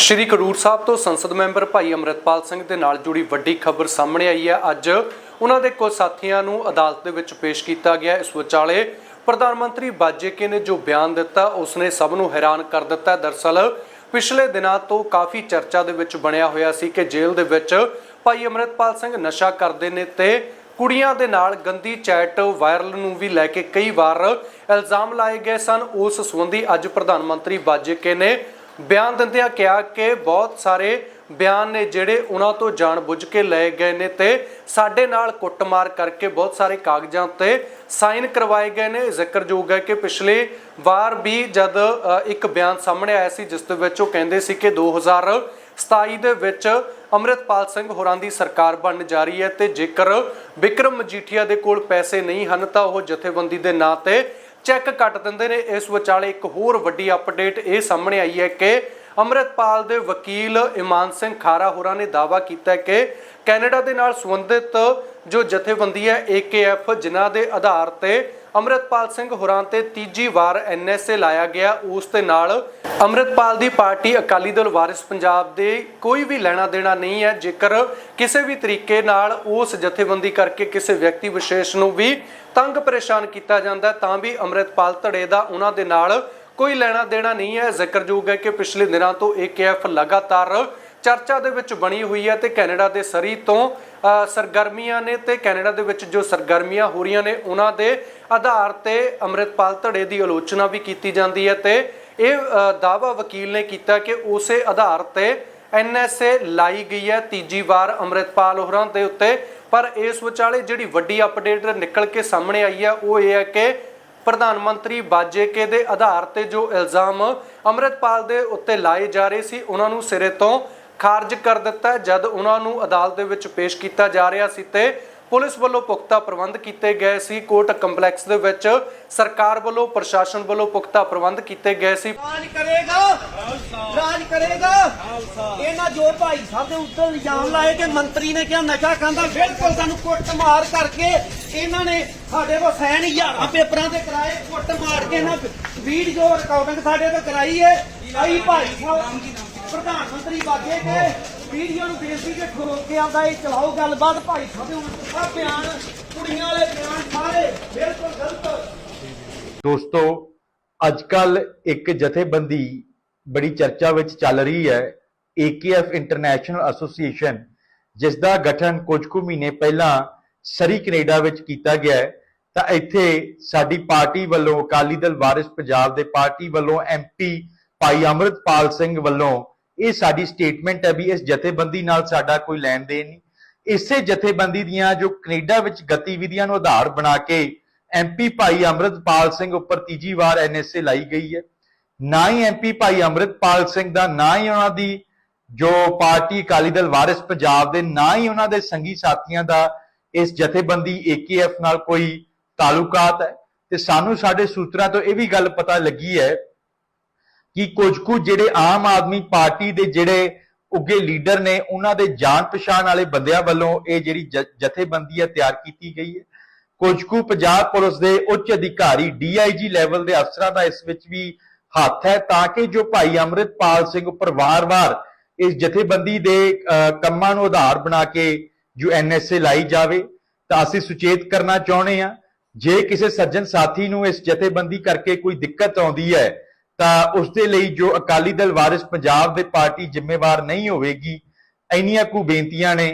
ਸ਼੍ਰੀ ਕਰੂਰ ਸਾਹਿਬ ਤੋਂ ਸੰਸਦ ਮੈਂਬਰ ਭਾਈ ਅਮਰਿਤਪਾਲ ਸਿੰਘ ਦੇ ਨਾਲ ਜੁੜੀ ਵੱਡੀ ਖਬਰ ਸਾਹਮਣੇ ਆਈ ਹੈ। ਅੱਜ ਉਹਨਾਂ ਦੇ ਕੁਝ ਸਾਥੀਆਂ ਨੂੰ ਅਦਾਲਤ ਦੇ ਵਿੱਚ ਪੇਸ਼ ਕੀਤਾ ਗਿਆ। ਇਸ ਵਿਚਾਲੇ ਪ੍ਰਧਾਨ ਮੰਤਰੀ ਬਾਜੇਕੇ ਨੇ ਜੋ ਬਿਆਨ ਦਿੱਤਾ, ਉਸਨੇ ਸਭ ਨੂੰ ਹੈਰਾਨ ਕਰ ਦਿੱਤਾ। ਦਰਸਲ ਪਿਛਲੇ ਦਿਨਾਂ ਤੋਂ ਕਾਫੀ ਚਰਚਾ ਦੇ ਵਿੱਚ ਬਣਿਆ ਹੋਇਆ ਸੀ ਕਿ ਜੇਲ੍ਹ ਦੇ ਵਿੱਚ ਭਾਈ ਅਮਰਿਤਪਾਲ ਸਿੰਘ ਨਸ਼ਾ ਕਰਦੇ ਨੇ ਤੇ ਕੁੜੀਆਂ ਦੇ ਨਾਲ ਗੰਦੀ ਚੈਟ ਵਾਇਰਲ ਨੂੰ ਵੀ ਲੈ ਕੇ ਕਈ ਵਾਰ ਇਲਜ਼ਾਮ ਲਾਏ ਗਏ ਸਨ। ਉਸ ਸੰਬੰਧੀ ਅੱਜ ਪ੍ਰਧਾਨ ਮੰਤਰੀ ਬਾਜੇਕੇ ਨੇ ਬਿਆਨ ਦਿੰਦਿਆਂ ਕਿਹਾ ਕਿ ਬਹੁਤ ਸਾਰੇ ਬਿਆਨ ਨੇ ਜਿਹੜੇ ਉਹਨਾਂ ਤੋਂ ਜਾਣਬੁੱਝ ਕੇ ਲਏ ਗਏ ਨੇ ਤੇ ਸਾਡੇ ਨਾਲ ਕੁੱਟਮਾਰ ਕਰਕੇ ਬਹੁਤ ਸਾਰੇ ਕਾਗਜ਼ਾਂ ਤੇ ਸਾਈਨ ਕਰਵਾਏ ਗਏ ਨੇ। ਜ਼ਿਕਰਯੋਗ ਹੈ ਕਿ ਪਿਛਲੇ ਵਾਰ ਵੀ ਜਦ ਇੱਕ ਬਿਆਨ ਸਾਹਮਣੇ ਆਇਆ ਸੀ, ਜਿਸ ਦੇ ਵਿੱਚ ਉਹ ਕਹਿੰਦੇ ਸੀ ਕਿ 2027 ਦੇ ਵਿੱਚ ਅੰਮ੍ਰਿਤਪਾਲ ਸਿੰਘ ਹੋਰਾਂ ਦੀ ਸਰਕਾਰ ਬਣਨ ਜਾ ਰਹੀ ਹੈ ਤੇ ਜੇਕਰ ਵਿਕਰਮ ਮਜੀਠੀਆ ਦੇ ਕੋਲ ਪੈਸੇ ਨਹੀਂ ਹਨ ਤਾਂ ਉਹ ਜਥੇਬੰਦੀ ਦੇ ਨਾਂ ਤੇ ਚੈੱਕ ਕੱਟ ਦਿੰਦੇ ਨੇ। ਇਸ ਵਿਚਾਲੇ ਇੱਕ ਹੋਰ ਵੱਡੀ ਅਪਡੇਟ ਇਹ ਸਾਹਮਣੇ ਆਈ ਹੈ ਕਿ ਅੰਮ੍ਰਿਤਪਾਲ ਦੇ ਵਕੀਲ ਇਮਾਨ ਸਿੰਘ ਖਾਰਾ ਹੋਰਾਂ ਨੇ ਦਾਅਵਾ ਕੀਤਾ ਕਿ ਕੈਨੇਡਾ ਦੇ ਨਾਲ ਸੰਬੰਧਿਤ ਜੋ ਜਥੇਬੰਦੀ ਹੈ AKF ਜਿਨ੍ਹਾਂ ਦੇ ਆਧਾਰ ਤੇ ਅੰਮ੍ਰਿਤਪਾਲ ਸਿੰਘ ਹੋਰਾਂ ਤੇ ਤੀਜੀ ਵਾਰ ਐਨਐਸਏ ਲਾਇਆ ਗਿਆ, ਉਸ ਦੇ ਨਾਲ ਅੰਮ੍ਰਿਤਪਾਲ ਦੀ ਪਾਰਟੀ ਅਕਾਲੀ ਦਲ ਵਾਰਿਸ ਪੰਜਾਬ ਦੇ ਕੋਈ ਵੀ ਲੈਣਾ ਦੇਣਾ ਨਹੀਂ ਹੈ। ਜੇਕਰ ਕਿਸੇ ਵੀ ਤਰੀਕੇ ਨਾਲ ਉਸ ਜਥੇਬੰਦੀ ਕਰਕੇ ਕਿਸੇ ਵਿਅਕਤੀ ਵਿਸ਼ੇਸ਼ ਨੂੰ ਵੀ ਤੰਗ ਪਰੇਸ਼ਾਨ ਕੀਤਾ ਜਾਂਦਾ ਤਾਂ ਵੀ ਅੰਮ੍ਰਿਤਪਾਲ ਧੜੇ ਦਾ ਉਹਨਾਂ ਦੇ ਨਾਲ ਕੋਈ ਲੈਣਾ ਦੇਣਾ ਨਹੀਂ ਹੈ। ਜ਼ਿਕਰਯੋਗ ਹੈ ਕਿ ਪਿਛਲੇ ਦਿਨਾਂ ਤੋਂ AKF ਲਗਾਤਾਰ ਚਰਚਾ ਦੇ ਵਿੱਚ ਬਣੀ ਹੋਈ ਹੈ ਤੇ ਕੈਨੇਡਾ ਦੇ ਸਰੀ ਤੋਂ ਸਰਗਰਮੀਆਂ ਨੇ ਤੇ ਕੈਨੇਡਾ ਦੇ ਵਿੱਚ ਜੋ ਸਰਗਰਮੀਆਂ ਹੋ ਰਹੀਆਂ ਨੇ ਉਹਨਾਂ ਦੇ ਆਧਾਰ ਤੇ ਅੰਮ੍ਰਿਤਪਾਲ ਧੜੇ ਦੀ ਆਲੋਚਨਾ ਵੀ ਕੀਤੀ ਜਾਂਦੀ ਹੈ ਤੇ ਇਹ ਅ, ਦਾਅਵਾ ਵਕੀਲ ਨੇ ਕੀਤਾ ਕਿ ਉਸੇ ਆਧਾਰ ਤੇ ਐਨਐਸਏ ਲਾਈ ਗਈ ਹੈ ਤੀਜੀ ਵਾਰ ਅੰਮ੍ਰਿਤਪਾਲ ਹੋਰਾਂ ਦੇ ਉੱਤੇ ਪਰ ਇਸ ਵਿਚਾਲੇ ਜਿਹੜੀ ਵੱਡੀ ਅਪਡੇਟ ਨਿਕਲ ਕੇ ਸਾਹਮਣੇ ਆਈ ਹੈ ਉਹ ਇਹ ਹੈ ਕਿ ਪ੍ਰਧਾਨ ਮੰਤਰੀ ਬਾਜੇਕੇ ਦੇ ਆਧਾਰ ਤੇ ਜੋ ਇਲਜ਼ਾਮ ਅੰਮ੍ਰਿਤਪਾਲ ਦੇ ਉੱਤੇ ਲਾਏ ਜਾ ਰਹੇ ਸੀ ਉਹਨਾਂ ਨੂੰ ਸਿਰੇ ਤੋਂ ਖਾਰਜ ਕਰ ਦਿੱਤਾ ਜਦ ਉਹਨਾਂ ਨੂੰ ਅਦਾਲਤ ਦੇ ਵਿੱਚ ਪੇਸ਼ ਕੀਤਾ ਜਾ ਰਿਹਾ ਸੀ ਤੇ ਪੁਲਿਸ ਵੱਲੋਂ ਪੁਖਤਾ ਪ੍ਰਬੰਧ ਕੀਤੇ ਗਏ ਸੀ। ਕੋਰਟ ਕੰਪਲੈਕਸ ਦੇ ਵਿੱਚ ਸਰਕਾਰ ਵੱਲੋਂ, ਪ੍ਰਸ਼ਾਸਨ ਵੱਲੋਂ ਪੁਖਤਾ ਪ੍ਰਬੰਧ ਕੀਤੇ ਗਏ ਸੀ। ਰਾਜ ਕਰੇਗਾ। ਰਾਜ ਕਰੇਗਾ। ਇਹਨਾਂ ਜੋ ਭਾਈ ਸਾਹਿਬ ਦੇ ਉੱਤੇ ਇਲਜ਼ਾਮ ਲਾਏ ਕਿ ਮੰਤਰੀ ਨੇ ਕਿਹਾ ਨਸ਼ਾ ਖਾਂਦਾ, ਬਿਲਕੁਲ ਸਾਨੂੰ ਕੁੱਟ ਮਾਰ ਕਰਕੇ ਇਹਨਾਂ ਨੇ ਸਾਡੇ ਕੋਲ ਸੈਨ ਹਜ਼ਾਰਾਂ ਪੇਪਰਾਂ ਤੇ ਕਰਾਏ ਕੁੱਟ ਕੇ ਇਹਨਾਂ ਵੀਡੀਓ ਰਿਕਾਰਡਿੰਗ ਸਾਡੇ ਤੋਂ ਕਰਾਈ ਹੈ ਆਈ ਭਾਈ ਸਾਹਿਬ ਪ੍ਰਧਾਨ ਮੰਤਰੀ ਬਾਗੇ ਕੇ ਵੀਡੀਓ ਨੂੰ ਬੇਨਤੀ ਕੇ ਠੋਕ ਕੇ ਆਉਂਦਾ ਇਹ ਚਲਾਓ ਗੱਲਬਾਤ। ਭਾਈ ਸਾਹਿਬ ਦੇ ਸਭ ਬਿਆਨ, ਕੁੜੀਆਂ ਵਾਲੇ ਬਿਆਨ ਸਾਰੇ ਬਿਲਕੁਲ ਗਲਤ। ਦੋਸਤੋ ਅੱਜਕੱਲ ਇੱਕ ਜਥੇਬੰਦੀ ਬੜੀ ਚਰਚਾ ਵਿੱਚ ਚੱਲ ਰਹੀ ਹੈ AKF ਇੰਟਰਨੈਸ਼ਨਲ ਐਸੋਸੀਏਸ਼ਨ ਜਿਸ ਦਾ ਗਠਨ ਕੁਝ ਕੁ ਮਹੀਨੇ ਪਹਿਲਾਂ ਸਰੀ, ਕੈਨੇਡਾ ਵਿੱਚ ਕੀਤਾ ਗਿਆ ਹੈ। ਤਾਂ ਇੱਥੇ ਸਾਡੀ ਪਾਰਟੀ ਵੱਲੋਂ ਅਕਾਲੀ ਦਲ ਵਾਰਿਸ ਪੰਜਾਬ ਦੇ ਪਾਰਟੀ ਵੱਲੋਂ ਐਮਪੀ ਭਾਈ ਅਮਰਿਤਪਾਲ ਸਿੰਘ ਵੱਲੋਂ ਇਹ ਸਾਡੀ ਸਟੇਟਮੈਂਟ ਹੈ ਵੀ ਇਸ ਜਥੇਬੰਦੀ ਨਾਲ ਸਾਡਾ ਕੋਈ ਲੈਣ ਦੇਣ ਨਹੀਂ। ਇਸੇ ਜਥੇਬੰਦੀ ਦੀਆਂ ਜੋ ਕੈਨੇਡਾ ਵਿੱਚ ਗਤੀਵਿਧੀਆਂ ਨੂੰ ਆਧਾਰ ਬਣਾ ਕੇ ਐਮਪੀ ਭਾਈ ਅਮਰਿਤਪਾਲ ਸਿੰਘ ਉੱਪਰ ਤੀਜੀ ਵਾਰ ਐਨਐਸਏ ਲਾਈ ਗਈ ਹੈ, ਨਾ ਹੀ ਐਮਪੀ ਭਾਈ ਅਮਰਿਤਪਾਲ ਸਿੰਘ ਦਾ, ਨਾ ਹੀ ਉਹਨਾਂ ਦੀ ਜੋ ਪਾਰਟੀ ਅਕਾਲੀ ਦਲ ਵਾਰਿਸ ਪੰਜਾਬ ਦੇ, ਨਾ ਹੀ ਉਹਨਾਂ ਦੇ ਸੰਗੀ ਸਾਥੀਆਂ ਦਾ ਇਸ ਜਥੇਬੰਦੀ AKF ਨਾਲ ਕੋਈ ਤਾਲੁਕਾਤ ਹੈ। ਤੇ ਸਾਨੂੰ ਸਾਡੇ ਸੂਤਰਾਂ ਤੋਂ ਇਹ ਵੀ ਗੱਲ ਪਤਾ ਲੱਗੀ ਹੈ ਕਿ ਕੁਝ ਕੁ ਜਿਹੜੇ ਆਮ ਆਦਮੀ ਪਾਰਟੀ ਦੇ ਜਿਹੜੇ ਉੱਗੇ ਲੀਡਰ ਨੇ ਉਹਨਾਂ ਦੇ ਜਾਣ ਪਛਾਣ ਵਾਲੇ ਬੰਦਿਆਂ ਵੱਲੋਂ ਇਹ ਜਿਹੜੀ ਜਥੇਬੰਦੀ ਹੈ ਤਿਆਰ ਕੀਤੀ ਗਈ ਹੈ। ਕੁਝ ਕੁ ਪੰਜਾਬ ਪੁਲਿਸ ਦੇ ਉੱਚ ਅਧਿਕਾਰੀ ਡੀਆਈਜੀ ਲੈਵਲ ਦੇ ਅਫਸਰਾਂ ਦਾ ਇਸ ਵਿੱਚ ਵੀ ਹੱਥ ਹੈ ਤਾਂ ਕਿ ਜੋ ਭਾਈ ਅਮਰਿਤਪਾਲ ਸਿੰਘ ਉੱਪਰ ਵਾਰ-ਵਾਰ ਇਸ ਜਥੇਬੰਦੀ ਦੇ ਅਹ, ਕੰਮਾਂ ਨੂੰ ਆਧਾਰ ਬਣਾ ਕੇ ਜੋ ਐਨਐਸਏ ਲਾਈ ਜਾਵੇ ਤਾਂ ਅਸੀਂ ਸੁਚੇਤ ਕਰਨਾ ਚਾਹੁੰਦੇ ਹਾਂ। ਜੇ ਕਿਸੇ ਸੱਜਣ ਸਾਥੀ ਨੂੰ ਇਸ ਜਥੇਬੰਦੀ ਕਰਕੇ ਕੋਈ ਦਿੱਕਤ ਆਉਂਦੀ ਹੈ ਤਾਂ ਉਸ ਦੇ ਲਈ ਜੋ ਅਕਾਲੀ ਦਲ ਵਾਰਿਸ ਪੰਜਾਬ ਦੇ ਪਾਰਟੀ ਜ਼ਿੰਮੇਵਾਰ ਨਹੀਂ ਹੋਵੇਗੀ, ਇੰਨੀਆਂ ਕੁ ਬੇਨਤੀਆਂ ਨੇ।